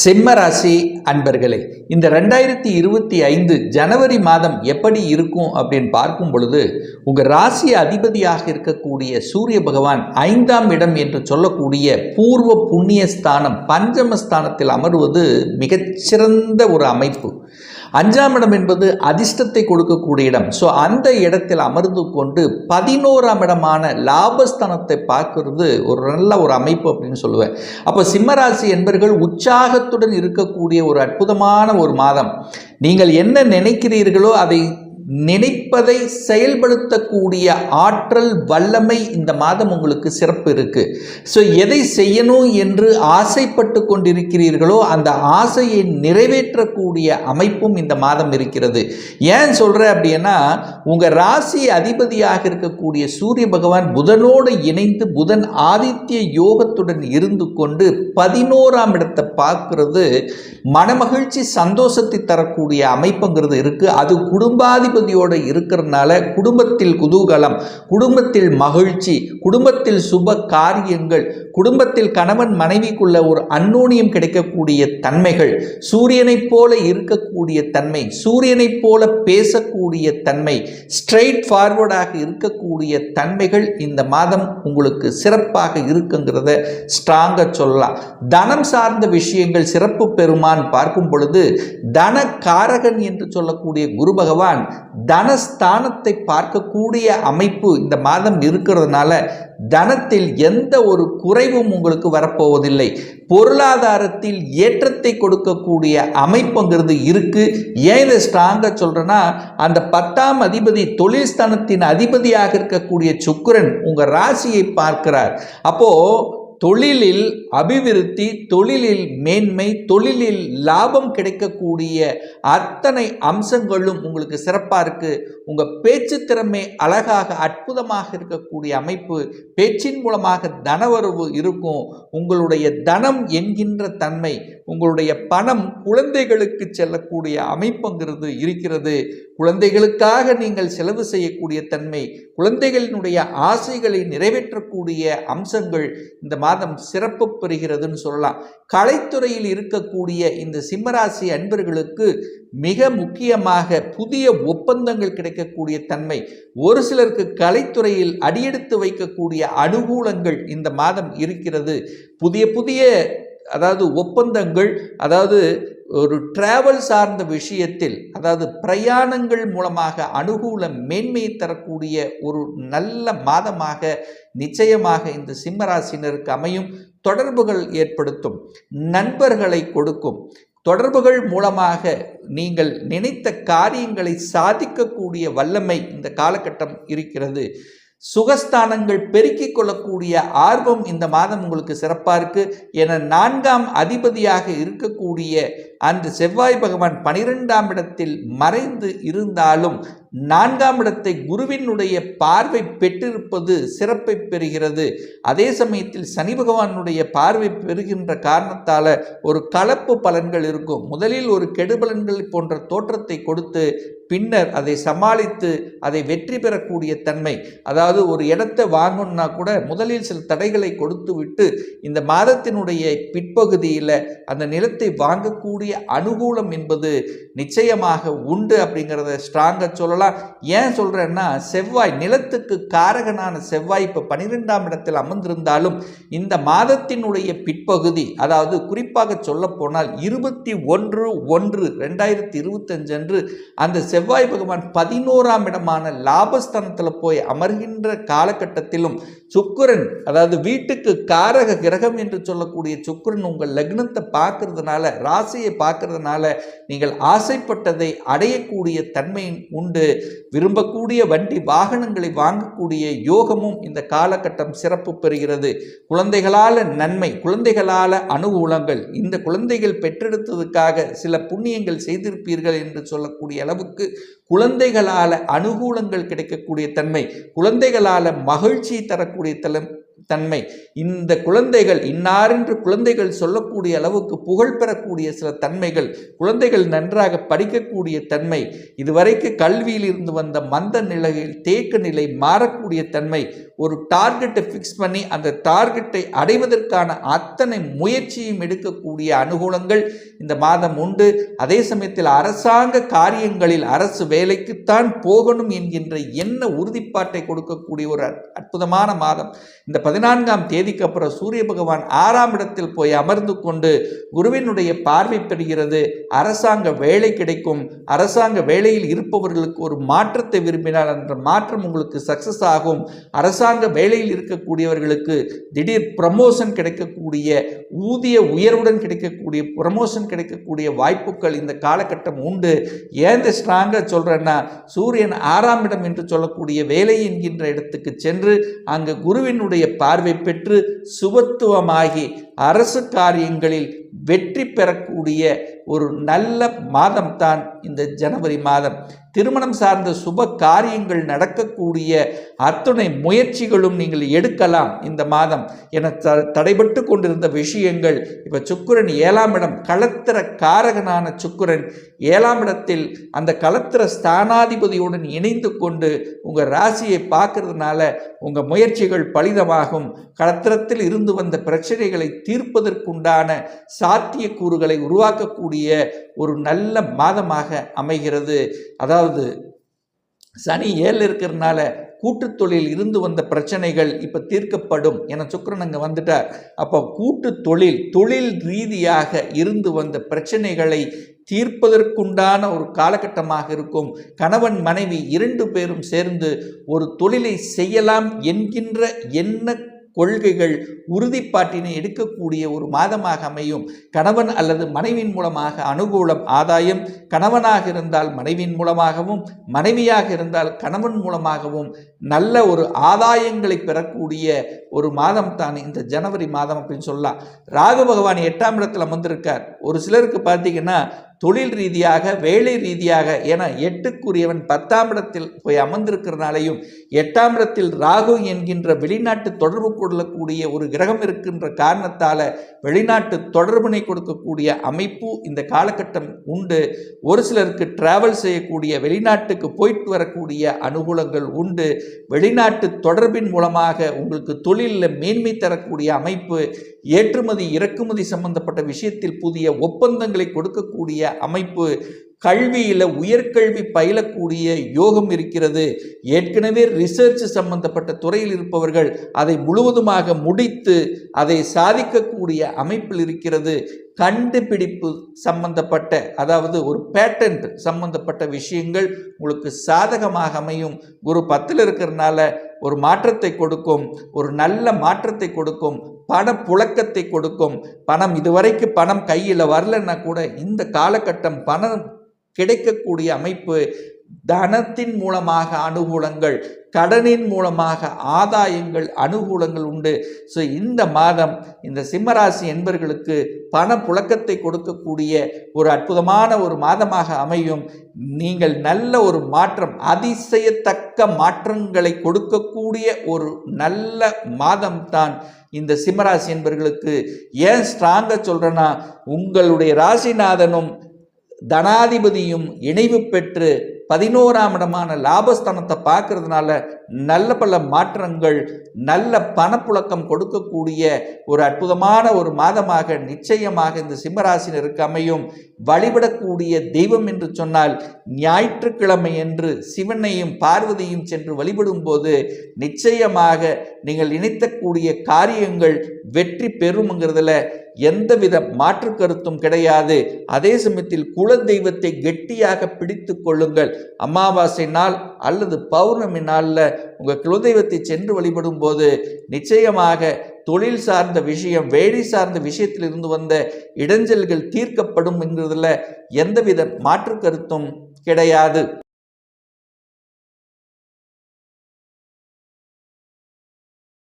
சிம்ம ராசி அன்பர்களே இந்த ரெண்டாயிரத்தி இருபத்தி ஐந்து ஜனவரி மாதம் எப்படி இருக்கும் அப்படின்னு பார்க்கும் பொழுது உங்கள் ராசி அதிபதியாக இருக்கக்கூடிய சூரிய பகவான் ஐந்தாம் இடம் என்று சொல்லக்கூடிய பூர்வ புண்ணிய ஸ்தானம் பஞ்சமஸ்தானத்தில் அமர்வது மிகச்சிறந்த ஒரு அமைப்பு. அஞ்சாம் இடம் என்பது அதிர்ஷ்டத்தை கொடுக்கக்கூடிய இடம். ஸோ அந்த இடத்தில் அமர்ந்து கொண்டு பதினோராம் இடமான லாபஸ்தானத்தை பார்க்கறது ஒரு நல்ல ஒரு அமைப்பு அப்படின்னு சொல்லுவேன். அப்போ சிம்மராசி என்பர்கள் உற்சாகத்துடன் இருக்கக்கூடிய ஒரு அற்புதமான ஒரு மாதம். நீங்கள் என்ன நினைக்கிறீர்களோ அதை நினைப்பதை செயல்படுத்தக்கூடிய ஆற்றல் வல்லமை இந்த மாதம் உங்களுக்கு சிறப்பு இருக்கு. ஸோ எதை செய்யணும் என்று ஆசைப்பட்டு கொண்டிருக்கிறீர்களோ அந்த ஆசையை நிறைவேற்றக்கூடிய அமைப்பும் இந்த மாதம் இருக்கிறது. ஏன் சொல்கிறேன் அப்படின்னா உங்கள் ராசி அதிபதியாக இருக்கக்கூடிய சூரிய பகவான் புதனோடு இணைந்து புதன் ஆதித்ய யோகத்துடன் இருந்து கொண்டு பதினோராம் இடத்தை பார்க்கறது. மனமகிழ்ச்சி சந்தோஷத்தை தரக்கூடிய அமைப்புங்கிறது இருக்குது அது குடும்பாதிபதியோடு இருக்கிறதுனால குடும்பத்தில் குதூகலம் குடும்பத்தில் மகிழ்ச்சி குடும்பத்தில் சுப காரியங்கள் குடும்பத்தில் கணவன் மனைவிக்குள்ள ஒரு அன்னோனியம் கிடைக்கக்கூடிய தன்மைகள் சூரியனைப் போல இருக்கக்கூடிய தன்மை சூரியனைப் போல பேசக்கூடிய தன்மை ஸ்ட்ரெயிட் ஃபார்வர்டாக இருக்கக்கூடிய தன்மைகள் இந்த மாதம் உங்களுக்கு சிறப்பாக இருக்குங்கிறத ஸ்ட்ராங்காக சொல்லலாம். தனம் சார்ந்த விஷயங்கள் சிறப்பு பெறுமான் பார்க்கும் பொழுது தன காரகன் என்று சொல்லக்கூடிய குரு பகவான் தனஸ்தானத்தை பார்க்கக்கூடிய அமைப்பு இந்த மாதம் இருக்கிறதுனால தனத்தில் எந்த ஒரு குறைவும் உங்களுக்கு வரப்போவதில்லை. பொருளாதாரத்தில் ஏற்றத்தை கொடுக்கக்கூடிய அமைப்புங்கிறது இருக்கு. ஏன் இதை ஸ்ட்ராங்காக சொல்கிறேன்னா அந்த பத்தாம் அதிபதி தொழில் ஸ்தானத்தின் அதிபதியாக இருக்கக்கூடிய சுக்கரன் உங்கள் ராசியை பார்க்கிறார். அப்போது தொழிலில் அபிவிருத்தி தொழிலில் மேன்மை தொழிலில் லாபம் கிடைக்கக்கூடிய அத்தனை அம்சங்களும் உங்களுக்கு சிறப்பாக இருக்குது உங்கள் பேச்சு திறமை அழகாக அற்புதமாக இருக்கக்கூடிய அமைப்பு பேச்சின் மூலமாக தனவரவு இருக்கும். உங்களுடைய தனம் என்கின்ற தன்மை உங்களுடைய பணம் குழந்தைகளுக்கு செல்லக்கூடிய அமைப்புங்கிறது இருக்கிறது. குழந்தைகளுக்காக நீங்கள் செலவு செய்யக்கூடிய தன்மை குழந்தைகளினுடைய ஆசைகளை நிறைவேற்றக்கூடிய அம்சங்கள் இந்த மாதம் சிறப்பு பெறுகிறதுன்னு சொல்லலாம். கலைத்துறையில் இருக்கக்கூடிய இந்த சிம்மராசி அன்பர்களுக்கு மிக முக்கியமாக புதிய ஒப்பந்தங்கள் கிடைக்கக்கூடிய தன்மை ஒரு சிலருக்கு கலைத்துறையில் அடியெடுத்து வைக்கக்கூடிய அனுகூலங்கள் இந்த மாதம் இருக்கிறது. புதிய புதிய அதாவது ஒப்பந்தங்கள் அதாவது ஒரு டிராவல் சார்ந்த விஷயத்தில் அதாவது பிரயாணங்கள் மூலமாக அனுகூல மேன்மையை தரக்கூடிய ஒரு நல்ல மாதமாக நிச்சயமாக இந்த சிம்மராசினருக்கு அமையும். தொடர்புகள் ஏற்படுத்தும் நண்பர்களை கொடுக்கும். தொடர்புகள் மூலமாக நீங்கள் நினைத்த காரியங்களை சாதிக்கக்கூடிய வல்லமை இந்த காலகட்டம் இருக்கிறது. சுகஸ்தானங்கள் பெருக்கிக் கொள்ளக்கூடிய ஆர்வம் இந்த மாதம் உங்களுக்கு சிறப்பாக இருக்குது என நான்காம் அதிபதியாக இருக்கக்கூடிய அன்று செவ்வாய் பகவான் பனிரெண்டாம் இடத்தில் மறைந்து இருந்தாலும் நான்காம் இடத்தை குருவினுடைய பார்வை பெற்றிருப்பது சிறப்பை பெறுகிறது. அதே சமயத்தில் சனி பகவானுடைய பார்வை பெறுகின்ற காரணத்தால் ஒரு கலப்பு பலன்கள் இருக்கும். முதலில் ஒரு கெடுபலன்கள் போன்ற தோற்றத்தை கொடுத்து பின்னர் அதை சமாளித்து அதை வெற்றி பெறக்கூடிய தன்மை. அதாவது ஒரு இடத்தை வாங்கணும்னா கூட முதலில் சில தடைகளை கொடுத்து விட்டு இந்த மாதத்தினுடைய பிற்பகுதியில் அந்த நிலத்தை வாங்கக்கூடிய அனுகூலம் என்பது நிச்சயமாக உண்டு அப்படிங்கிறத ஸ்ட்ராங்காக சொல்லலாம். ஏன் சொல்கிறேன்னா செவ்வாய் நிலத்துக்கு காரகனான செவ்வாய் இப்போ பன்னிரெண்டாம் இடத்தில் அமர்ந்திருந்தாலும் இந்த மாதத்தினுடைய பிற்பகுதி அதாவது குறிப்பாக சொல்லப்போனால் இருபத்தி ஒன்று ஒன்று ரெண்டாயிரத்தி இருபத்தஞ்சு அன்று அந்த செவ்வாய் பகவான் பதினோராம் இடமான லாபஸ்தானத்தில் போய் அமர்கின்ற காலகட்டத்திலும் சுக்கரன் அதாவது வீட்டுக்கு காரக கிரகம் என்று சொல்லக்கூடிய சுக்கரன் உங்கள் லக்னத்தை பார்க்கறதுனால ராசியை பார்க்கறதுனால நீங்கள் ஆசைப்பட்டதை அடையக்கூடிய தன்மை உண்டு. விரும்பக்கூடிய வண்டி வாகனங்களை வாங்கக்கூடிய யோகமும் இந்த காலகட்டம் சிறப்பு பெறுகிறது. குழந்தைகளால் நன்மை குழந்தைகளால் அனுகூலங்கள் இந்த குழந்தைகள் பெற்றெடுத்ததுக்காக சில புண்ணியங்கள் செய்திருப்பீர்கள் என்று சொல்லக்கூடிய அளவுக்கு குழந்தைகளால் அனுகூலங்கள் கிடைக்கக்கூடிய தன்மை குழந்தைகளால் மகிழ்ச்சி தரக்கூடிய தலம் தன்மை. இந்த குழந்தைகள் இன்னாரென்று குழந்தைகள் சொல்லக்கூடிய அளவுக்கு புகழ் பெறக்கூடிய சில தன்மைகள் குழந்தைகள் நன்றாக படிக்கக்கூடிய தன்மை இதுவரைக்கு கல்வியில் இருந்து வந்த மந்த நிலையில் தேக்க நிலை மாறக்கூடிய தன்மை ஒரு டார்கெட்டை ஃபிக்ஸ் பண்ணி அந்த டார்கெட்டை அடைவதற்கான அத்தனை முயற்சியும் எடுக்கக்கூடிய அனுகூலங்கள் இந்த மாதம் உண்டு. அதே சமயத்தில் அரசாங்க காரியங்களில் அரசு வேலைக்குத்தான் போகணும் என்கின்ற என்ன உறுதிப்பாட்டை கொடுக்கக்கூடிய ஒரு அற்புதமான மாதம். இந்த பதினான்காம் தேதிக்கு அப்புறம் சூரிய பகவான் ஆறாம் இடத்தில் போய் அமர்ந்து கொண்டு குருவினுடைய பார்வை பெறுகிறது. அரசாங்க வேலை கிடைக்கும். அரசாங்க வேலையில் இருப்பவர்களுக்கு ஒரு மாற்றத்தை விரும்பினால் அந்த மாற்றம் உங்களுக்கு சக்சஸ் ஆகும். அரசாங்க வேலையில் இருக்கக்கூடியவர்களுக்கு திடீர் ப்ரமோஷன் கிடைக்கக்கூடிய ஊதிய உயர்வுடன் கிடைக்கக்கூடிய ப்ரமோஷன் கிடைக்கக்கூடிய வாய்ப்புகள் இந்த காலகட்டம் உண்டு. ஏன் ஸ்ட்ராங்காக சொல்கிறேன்னா சூரியன் ஆறாம் இடம் என்று சொல்லக்கூடிய வேலை என்கின்ற இடத்துக்கு சென்று அங்கு குருவினுடைய பார்வை பெற்று சுபத்துவமாகி அரசு காரியங்களில் வெற்றி பெறக்கூடிய ஒரு நல்ல மாதம்தான் இந்த ஜனவரி மாதம். திருமணம் சார்ந்த சுப காரியங்கள் நடக்கக்கூடிய அத்துணை முயற்சிகளும் நீங்கள் எடுக்கலாம் இந்த மாதம். என த தடைபட்டு கொண்டிருந்த விஷயங்கள் இப்போ சுக்கிரன் ஏழாம் இடம் களத்திர காரகனான சுக்கிரன் ஏழாம் இடத்தில் அந்த களத்திர ஸ்தானாதிபதியுடன் இணைந்து கொண்டு உங்கள் ராசியை பார்க்கறதுனால உங்கள் முயற்சிகள் பலிதமாகும். களத்திரத்தில் இருந்து வந்த பிரச்சனைகளை தீர்ப்பதற்குண்டான சாத்தியக்கூறுகளை உருவாக்கக்கூடிய ஒரு நல்ல மாதமாக அமைகிறது. அதாவது சனி ஏழில் இருக்கிறதுனால கூட்டுத்தொழில் இருந்து வந்த பிரச்சனைகள் இப்போ தீர்க்கப்படும் என சுக்கரன் அங்கே வந்துட்டார். அப்போ கூட்டு தொழில் தொழில் ரீதியாக இருந்து வந்த பிரச்சனைகளை தீர்ப்பதற்குண்டான ஒரு காலகட்டமாக இருக்கும். கணவன் மனைவி இரண்டு பேரும் சேர்ந்து ஒரு தொழிலை செய்யலாம் என்கின்ற எண்ண கொள்கைகள் உறுதிப்பாட்டினை எடுக்கக்கூடிய ஒரு மாதமாக அமையும். கணவன் அல்லது மனைவியின் மூலமாக அனுகூலம் ஆதாயம். கணவனாக இருந்தால் மனைவியின் மூலமாகவும் மனைவியாக இருந்தால் கணவன் மூலமாகவும் நல்ல ஒரு ஆதாயங்களை பெறக்கூடிய ஒரு மாதம் தான் இந்த ஜனவரி மாதம் அப்படின்னு சொல்லலாம். ராகு பகவான் எட்டாம் இடத்துல அமர்ந்திருக்கார். ஒரு சிலருக்கு பார்த்தீங்கன்னா தொழில் ரீதியாக வேலை ரீதியாக என எட்டுக்குரியவன் பத்தாம் இடத்தில் போய் அமர்ந்திருக்கிறனாலையும் எட்டாம் இடத்தில் ராகு என்கின்ற வெளிநாட்டு தொடர்பு கொள்ளக்கூடிய ஒரு கிரகம் இருக்கின்ற காரணத்தால் வெளிநாட்டு தொடர்பினை கொடுக்கக்கூடிய அமைப்பு இந்த காலகட்டம் உண்டு. ஒரு சிலருக்கு டிராவல் செய்யக்கூடிய வெளிநாட்டுக்கு போயிட்டு வரக்கூடிய அனுகூலங்கள் உண்டு. வெளிநாட்டு தொடர்பின் மூலமாக உங்களுக்கு தொழிலில் மேன்மை தரக்கூடிய அமைப்பு ஏற்றுமதி இறக்குமதி சம்பந்தப்பட்ட விஷயத்தில் புதிய ஒப்பந்தங்களை கொடுக்கக்கூடிய அமைப்பு கல்வியில் உயர்கல்வி பயிலக்கூடிய யோகம் இருக்கிறது. ஏற்கனவே ரிசர்ச் சம்பந்தப்பட்ட துறையில் இருப்பவர்கள் அதை முழுவதுமாக முடித்து அதை சாதிக்கக்கூடிய அமைப்பில் இருக்கிறது. கண்டுபிடிப்பு சம்பந்தப்பட்ட அதாவது ஒரு பேட்டன்ட் சம்பந்தப்பட்ட விஷயங்கள் உங்களுக்கு சாதகமாக அமையும். குரு பத்தில் இருக்கிறதுனால ஒரு மாற்றத்தை கொடுக்கும் ஒரு நல்ல மாற்றத்தை கொடுக்கும் பண புழக்கத்தை கொடுக்கும். பணம் இதுவரைக்கு பணம் கையில் வரலன்னா கூட இந்த காலகட்டம் பணம் கிடைக்கக்கூடிய அமைப்பு தனத்தின் மூலமாக அனுகூலங்கள் கடனின் மூலமாக ஆதாயங்கள் அனுகூலங்கள் உண்டு. ஸோ இந்த மாதம் இந்த சிம்மராசி என்பர்களுக்கு பண புழக்கத்தை கொடுக்கக்கூடிய ஒரு அற்புதமான ஒரு மாதமாக அமையும். நீங்கள் நல்ல ஒரு மாற்றம் அதிசயத்தக்க மாற்றங்களை கொடுக்கக்கூடிய ஒரு நல்ல மாதம்தான் இந்த சிம்மராசி என்பர்களுக்கு. ஏன் ஸ்ட்ராங்காக சொல்கிறேன்னா உங்களுடைய ராசிநாதனும் தனாதிபதியும் இணைவு பெற்று பதினோராம் இடமான லாபஸ்தானத்தை பார்க்கறதுனால நல்ல பல மாற்றங்கள் நல்ல பணப்புழக்கம் கொடுக்கக்கூடிய ஒரு அற்புதமான ஒரு மாதமாக நிச்சயமாக இந்த சிம்மராசினருக்கு அமையும். வழிபடக்கூடிய தெய்வம் என்று சொன்னால் ஞாயிற்றுக்கிழமை என்று சிவனையும் பார்வதியும் சென்று வழிபடும் போது நிச்சயமாக நீங்கள் நினைத்தக்கூடிய காரியங்கள் வெற்றி பெறும்ங்கிறதுல எந்தவித மாற்று கருத்தும் கிடையாது. அதே சமயத்தில் குல தெய்வத்தை கெட்டியாக பிடித்து கொள்ளுங்கள். அமாவாசை நாள் அல்லது பௌர்ணமி நாளில் உங்கள் குலதெய்வத்தை சென்று வழிபடும் போது நிச்சயமாக தொழில் சார்ந்த விஷயம் வேலை சார்ந்த விஷயத்திலிருந்து வந்த இடைஞ்சல்கள் தீர்க்கப்படும் என்கிறதுல எந்தவித மாற்று கருத்தும் கிடையாது.